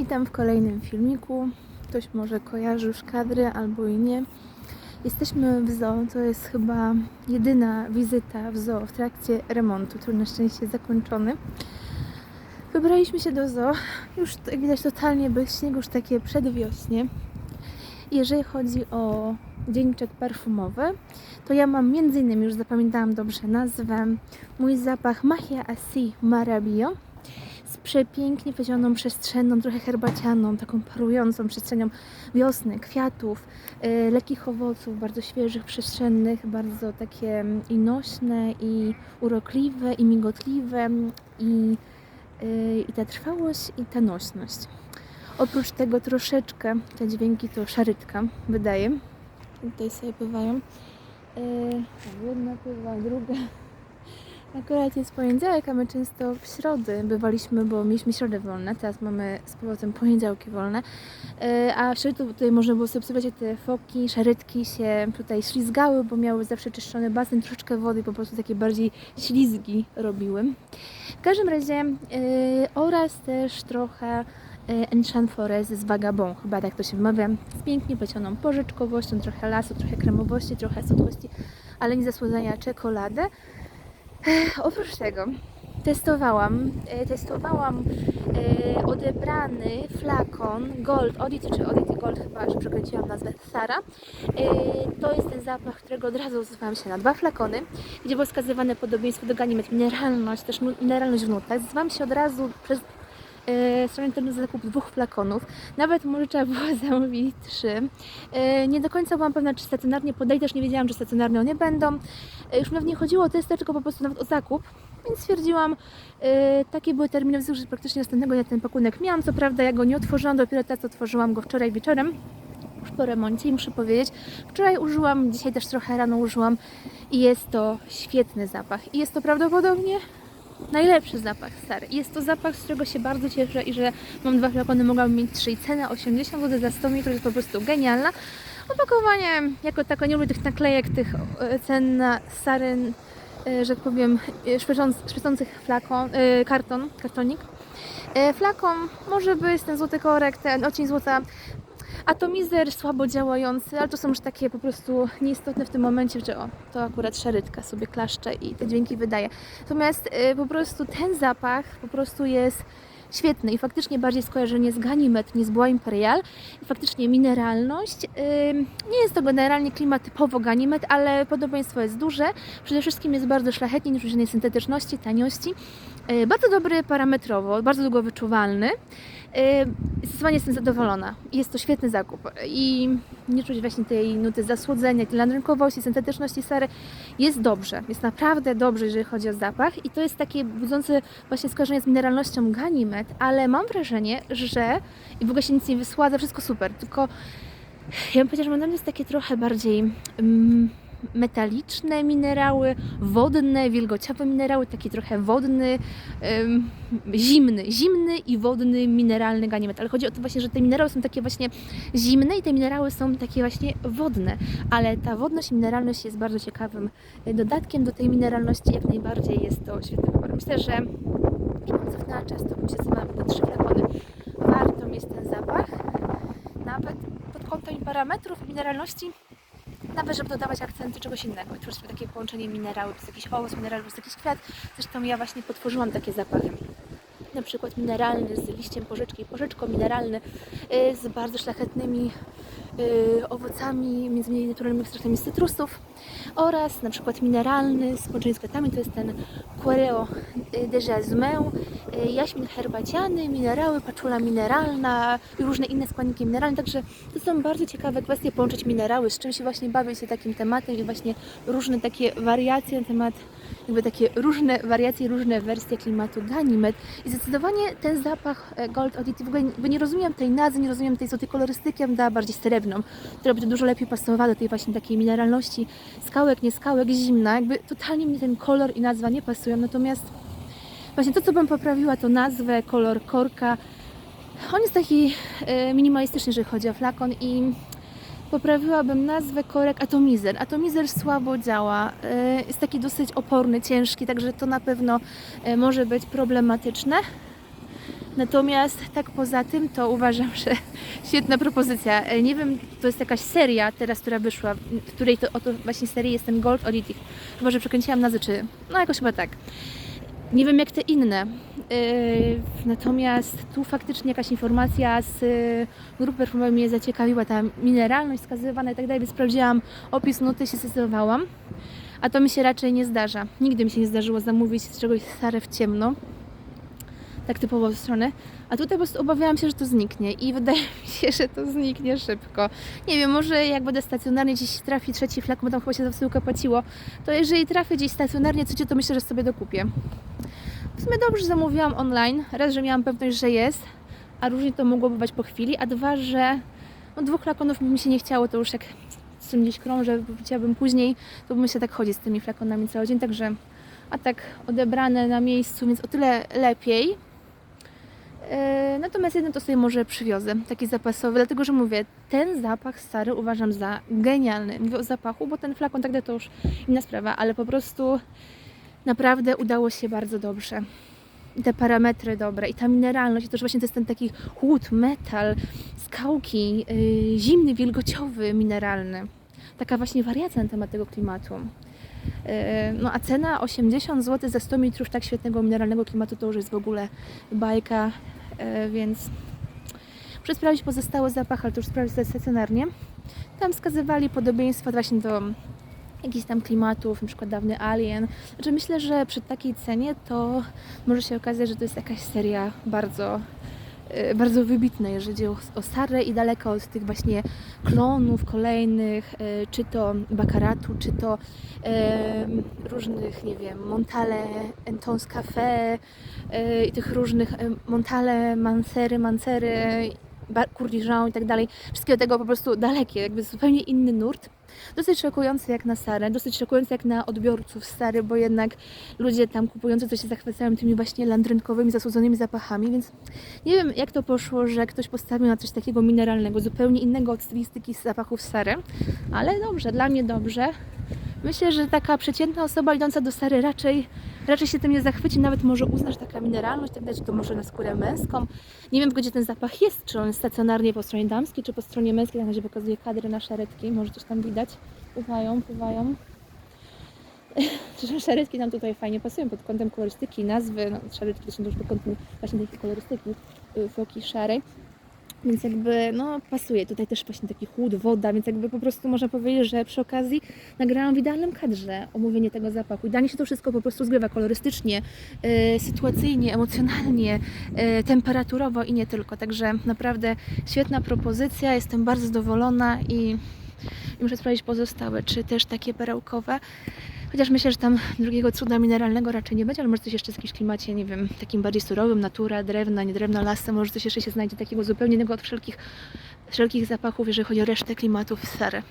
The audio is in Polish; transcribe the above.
Witam w kolejnym filmiku. Ktoś może kojarzy już kadry albo i nie. Jesteśmy w zoo. To jest chyba jedyna wizyta w zoo w trakcie remontu, który na szczęście zakończony. Wybraliśmy się do zoo. Już widać totalnie bez śniegu, już takie przedwiośnie. Jeżeli chodzi o dzienniczek parfumowy, to ja mam między innymi, już zapamiętałam dobrze nazwę, mój zapach Mahia Asi Marabio przepięknie wyzioną przestrzenną, trochę herbacianą, taką parującą przestrzenią wiosny, kwiatów, y, lekkich owoców, bardzo świeżych, przestrzennych, bardzo takie mm, i nośne, i urokliwe, i migotliwe, i, y, i ta trwałość, i ta nośność. Oprócz tego troszeczkę te dźwięki to szarytka wydaje. Tutaj sobie pływają. Yy, jedna pływa, druga. Akurat jest poniedziałek, a my często w środy bywaliśmy, bo mieliśmy środę wolne, teraz mamy z powrotem poniedziałki wolne. Yy, a w środę tutaj można było sobie obserwować, te foki, szarytki się tutaj ślizgały, bo miały zawsze czyszczony basen, troszeczkę wody, po prostu takie bardziej ślizgi robiły. W każdym razie yy, oraz też trochę Enchant Forest z Vagabond, chyba tak to się wymawia, z pięknie plecioną porzeczkowością, trochę lasu, trochę kremowości, trochę słodkości, ale nie zasłodzenia czekoladę. Oprócz tego testowałam, e, testowałam e, odebrany flakon Gold Audit, czy Audit Gold chyba, że przekręciłam nazwę Sara. E, to jest ten zapach, którego od razu zdecydowałam się na dwa flakony, gdzie było wskazywane podobieństwo do ganimet, mineralność, też mineralność w nutach. Zdecydowałam się od razu przez e, stronę internetową zakup dwóch flakonów. Nawet może trzeba było zamówić trzy. E, nie do końca byłam pewna, czy stacjonarnie podej, też nie wiedziałam, że stacjonarnie one będą. E, już nawet nie chodziło o testy, tylko po prostu nawet o zakup. Więc stwierdziłam, e, takie były terminy, że praktycznie następnego dnia ten pakunek miałam. Co prawda ja go nie otworzyłam, dopiero teraz otworzyłam go wczoraj wieczorem. Już po remoncie i muszę powiedzieć, wczoraj użyłam, dzisiaj też trochę rano użyłam i jest to świetny zapach. I jest to prawdopodobnie najlepszy zapach stary. Jest to zapach, z którego się bardzo cieszę i że mam dwa flakony, mogłabym mieć trzy cena 80 zł za 100 ml jest po prostu genialna. Opakowanie jako tako, nie lubię tych naklejek, tych e, cen na stary, e, że tak powiem, e, szpecąc, szpecących flakon, karton, kartonik. Flakon może być ten złoty korek, ten odcień złota, atomizer słabo działający, ale to są już takie po prostu nieistotne w tym momencie, że o, to akurat szarytka sobie klaszcze i te dźwięki wydaje. Natomiast y, po prostu ten zapach po prostu jest świetny i faktycznie bardziej skojarzenie z Ganimet niż z Bois Imperial i faktycznie mineralność. Nie jest to generalnie klimat typowo Ganimet, ale podobieństwo jest duże. Przede wszystkim jest bardzo szlachetnie, nie czuć żadnej syntetyczności, taniości. Yy, bardzo dobry parametrowo, bardzo długo wyczuwalny. Yy, Zdecydowanie jestem zadowolona. Jest to świetny zakup i nie czuć właśnie tej nuty zasłodzenia, tej landrynkowości, syntetyczności sary. Jest dobrze, jest naprawdę dobrze, jeżeli chodzi o zapach i to jest takie budzące właśnie skojarzenie z mineralnością Ganimet, ale mam wrażenie, że i w ogóle się nic nie wysładza, wszystko super, tylko ja bym powiedziała, że mam jest takie trochę bardziej mm, metaliczne minerały, wodne, wilgociawe minerały, taki trochę wodny, zimny, zimny i wodny, mineralny ganimet. Ale chodzi o to właśnie, że te minerały są takie właśnie zimne i te minerały są takie właśnie wodne. Ale ta wodność i mineralność jest bardzo ciekawym y, dodatkiem do tej mineralności. Jak najbardziej jest to świetny wybór. Myślę, że idąc na czas, to bym się zdecydowała na trzy flakony. Warto mieć ten zapach. Nawet pod kątem parametrów mineralności nawet żeby dodawać akcenty czegoś innego. Tworzyć sobie takie połączenie minerału, plus jakiś owoc, minerał, plus jakiś kwiat. Zresztą ja właśnie potworzyłam takie zapachy. Na przykład mineralny z liściem porzeczki, porzeczko mineralny z bardzo szlachetnymi y, owocami, między innymi naturalnymi ekstraktami z cytrusów oraz na przykład mineralny z połączenie z kwiatami, to jest ten Quereo de Jasmin, y, jaśmin herbaciany, minerały, paczula mineralna i różne inne składniki mineralne, także to są bardzo ciekawe kwestie połączyć minerały, z czym się właśnie bawię się takim tematem i właśnie różne takie wariacje na temat, jakby takie różne wariacje, różne wersje klimatu Ganimet i zdecydowanie ten zapach e, Gold Audit, w ogóle nie rozumiem tej nazwy, nie rozumiem tej złotej kolorystyki, bym dała bardziej srebrną, która by dużo lepiej pasowała do tej właśnie takiej mineralności skałek, nie skałek, zimna, jakby totalnie mi ten kolor i nazwa nie pasują, natomiast właśnie to, co bym poprawiła, to nazwę, kolor korka, on jest taki e, minimalistyczny, jeżeli chodzi o flakon i poprawiłabym nazwę korek Atomizer. Atomizer słabo działa, e, jest taki dosyć oporny, ciężki, także to na pewno e, może być problematyczne. Natomiast tak poza tym, to uważam, że świetna propozycja. E, Nie wiem, to jest jakaś seria teraz, która wyszła, w której to oto właśnie serii jest ten Gold Auditive. Chyba, że przekręciłam nazwę, czy... No jakoś chyba tak. Nie wiem jak te inne. Yy, natomiast tu faktycznie jakaś informacja z grupy perfumowej mnie zaciekawiła, ta mineralność wskazywana i tak dalej, więc sprawdziłam opis nuty, się zdecydowałam. A to mi się raczej nie zdarza. Nigdy mi się nie zdarzyło zamówić czegoś stare w ciemno. Tak typowo w stronę. A tutaj po prostu obawiałam się, że to zniknie i wydaje mi się, że to zniknie szybko. Nie wiem, może jak będę stacjonarnie gdzieś trafi trzeci flak, bo tam chyba się za wysyłkę płaciło, to jeżeli trafię gdzieś stacjonarnie trzeci, to myślę, że sobie dokupię. W sumie dobrze zamówiłam online. Raz, że miałam pewność, że jest, a różnie to mogło bywać po chwili, a dwa, że no, dwóch flakonów mi się nie chciało, to już jak z tym gdzieś krążę, chciałabym później, to bym się tak chodzi z tymi flakonami cały dzień, także a tak odebrane na miejscu, więc o tyle lepiej. E, Natomiast jeden to sobie może przywiozę, taki zapasowy, dlatego że mówię, ten zapach stary uważam za genialny. Mówię o zapachu, bo ten flakon tak to już inna sprawa, ale po prostu naprawdę udało się bardzo dobrze. I te parametry dobre, i ta mineralność, to, właśnie to jest ten taki chłód, metal, skałki, yy, zimny, wilgociowy, mineralny. Taka właśnie wariacja na temat tego klimatu. Yy, no a cena 80 zł za 100 ml tak świetnego mineralnego klimatu to już jest w ogóle bajka, yy, więc muszę sprawdzić pozostały zapach, ale to już sprawdzić sobie stacjonarnie. Tam wskazywali podobieństwa właśnie do jakichś tam klimatów, na przykład dawny Alien. Znaczy myślę, że przy takiej cenie to może się okazać, że to jest jakaś seria bardzo, y, bardzo wybitna, jeżeli chodzi o, stare i daleko od tych właśnie klonów kolejnych, y, czy to Baccaratu, czy to em, różnych, nie wiem, Montale, Entons Café y, i tych różnych Montale, Mancery, Mancery, Courdijan i tak dalej. Wszystkiego tego po prostu dalekie, jakby zupełnie inny nurt. Dosyć szokujący jak na Sarę, dosyć szokujący jak na odbiorców Sary, bo jednak ludzie tam kupujący to się zachwycają tymi właśnie landrynkowymi, zasłodzonymi zapachami, więc nie wiem jak to poszło, że ktoś postawił na coś takiego mineralnego, zupełnie innego od stylistyki zapachów Sary, ale dobrze, dla mnie dobrze. Myślę, że taka przeciętna osoba idąca do Sary raczej, raczej się tym nie zachwyci, nawet może uznasz taka mineralność, tak czy to może na skórę męską. Nie wiem, gdzie ten zapach jest, czy on jest stacjonarnie po stronie damskiej, czy po stronie męskiej, na razie pokazuje kadry na szaretki, może coś tam widać. Pływają, pływają. Szaretki nam tutaj fajnie pasują pod kątem kolorystyki, nazwy, no, szaretki to są też pod kątem właśnie tej kolorystyki y, foki szarej. Więc jakby, no pasuje. Tutaj też właśnie taki chłód, woda, więc jakby po prostu można powiedzieć, że przy okazji nagrałam w idealnym kadrze omówienie tego zapachu. Idealnie się to wszystko po prostu zgrywa kolorystycznie, y, sytuacyjnie, emocjonalnie, y, temperaturowo i nie tylko. Także naprawdę świetna propozycja, jestem bardzo zadowolona i, i muszę sprawdzić pozostałe, czy też takie perełkowe. Chociaż myślę, że tam drugiego cuda mineralnego raczej nie będzie, ale może coś jeszcze w jakimś klimacie, nie wiem, takim bardziej surowym, natura, drewna, nie drewna, lasy, może coś jeszcze się znajdzie takiego zupełnie innego od wszelkich, wszelkich zapachów, jeżeli chodzi o resztę klimatów Sary.